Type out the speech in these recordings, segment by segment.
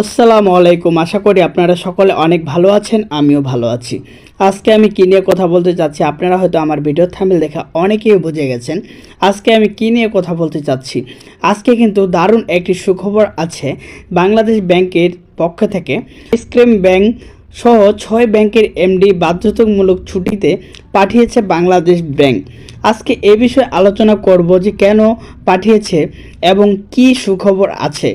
আসসালামু আলাইকুম। আশা করি আপনারা সকলে অনেক ভালো আছেন, আমিও ভালো আছি। আজকে আমি কী নিয়ে কথা বলতে চাচ্ছি আপনারা হয়তো আমার ভিডিও থামিল দেখা অনেকেই বুঝে গেছেন। আজকে আমি কী নিয়ে কথা বলতে চাচ্ছি? আজকে কিন্তু দারুণ একটি সুখবর আছে বাংলাদেশ ব্যাংকের পক্ষ থেকে। স্ক্রিম ব্যাংক সহ ছয় ব্যাংকের এমডি বাধ্যতামূলক ছুটিতে পাঠিয়েছে বাংলাদেশ ব্যাংক। আজকে এ বিষয়ে আলোচনা করব যে কেন পাঠিয়েছে এবং কি সুখবর আছে।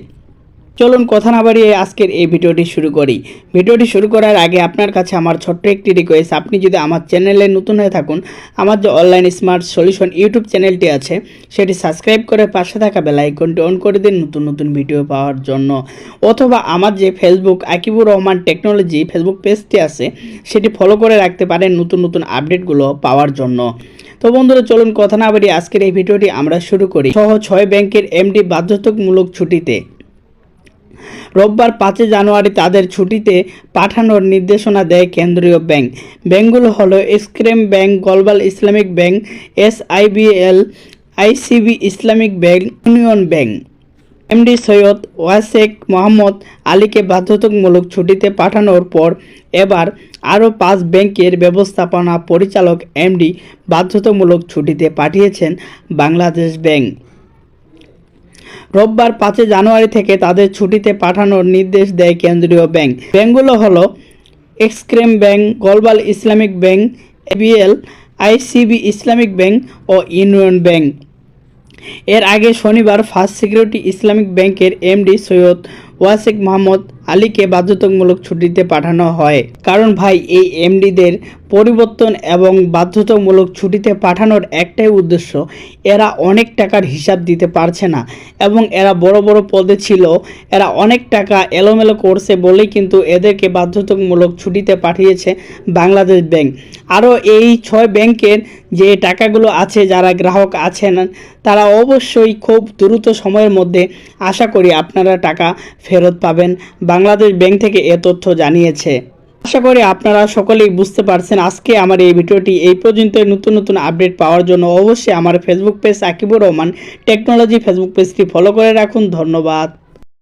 চলুন কথা না বাড়িয়ে আজকের এই ভিডিওটি শুরু করি। ভিডিওটি শুরু করার আগে আপনার কাছে আমার ছোট্ট একটি রিকোয়েস্ট আপনি যদি আমার চ্যানেলে নতুন হয়ে থাকুন, আমার যে অনলাইন স্মার্ট সলিউশন ইউটিউব চ্যানেলটি আছে, সেটি সাবস্ক্রাইব করে পাশে থাকা বেল আইকনটি অন করে দিন নতুন নতুন ভিডিও পাওয়ার জন্য। অথবা আমার যে Facebook Akibur Rahman technology Facebook পেজটি আছে, সেটি ফলো করে রাখতে পারেন নতুন নতুন আপডেটগুলো পাওয়ার জন্য। তো বন্ধুরা, চলুন কথা না বাড়িয়ে আজকের এই ভিডিওটি আমরা শুরু করি। সহ ছয় ব্যাংকের এমডি বাধ্যতামূলক ছুটিতে। রোববার পাঁচই জানুয়ারি তাদের ছুটিতে পাঠানোর নির্দেশনা দেয় কেন্দ্রীয় ব্যাংক। ব্যাংকগুলো হলো স্ক্রেম bank, global Islamic bank, SIBL, ICB Islamic bank, union bank. MD Syed Wasek Mohammad আলীকে বাধ্যতামূলক ছুটিতে পাঠানোর পর এবার আরও পাঁচ ব্যাংকের ব্যবস্থাপনা পরিচালক এমডি বাধ্যতামূলক ছুটিতে পাঠিয়েছেন বাংলাদেশ ব্যাংক। রোববার পাঁচই জানুয়ারি থেকে তাদের ছুটিতে পাঠানোর নির্দেশ দেয় কেন্দ্রীয় ব্যাংক। ব্যাংকগুলো হল এক্সক্রেম bank, global Islamic bank, ABL, ICB Islamic bank ও ইউনিয়ন ব্যাংক। এর আগে শনিবার ফার্স্ট সিকিউরিটি ইসলামিক ব্যাংকের এমডি সৈয়দ ওয়াসিক মোহাম্মদ আলীকে বাধ্যতামূলক ছুটিতে পাঠানো হয়। কারণ ভাই, এই এমডিদের পরিবর্তন এবং বাধ্যতামূলক ছুটিতে পাঠানোর একটাই উদ্দেশ্য, এরা অনেক টাকার হিসাব দিতে পারছে না এবং এরা বড় বড় পদে ছিল। এরা অনেক টাকা এলোমেলো করছে বলেই কিন্তু এদেরকে বাধ্যতামূলক ছুটিতে পাঠিয়েছে বাংলাদেশ ব্যাংক। আরও এই ছয় ব্যাংকের যে টাকাগুলো আছে, যারা গ্রাহক আছেন, তারা অবশ্যই খুব দ্রুত সময়ের মধ্যে আশা করি আপনারা টাকা ফেরত পাবেন। বাংলাদেশ ব্যাংক থেকে এ তথ্য জানিয়েছে। আশা করি আপনারা সকলেই বুঝতে পারছেন আজকে আমার এই ভিডিওটি। এই পর্যন্ত নতুন নতুন আপডেট পাওয়ার জন্য অবশ্যই আমার Facebook page Akibur Rahman technology Facebook পেজটি ফলো করে রাখুন। ধন্যবাদ।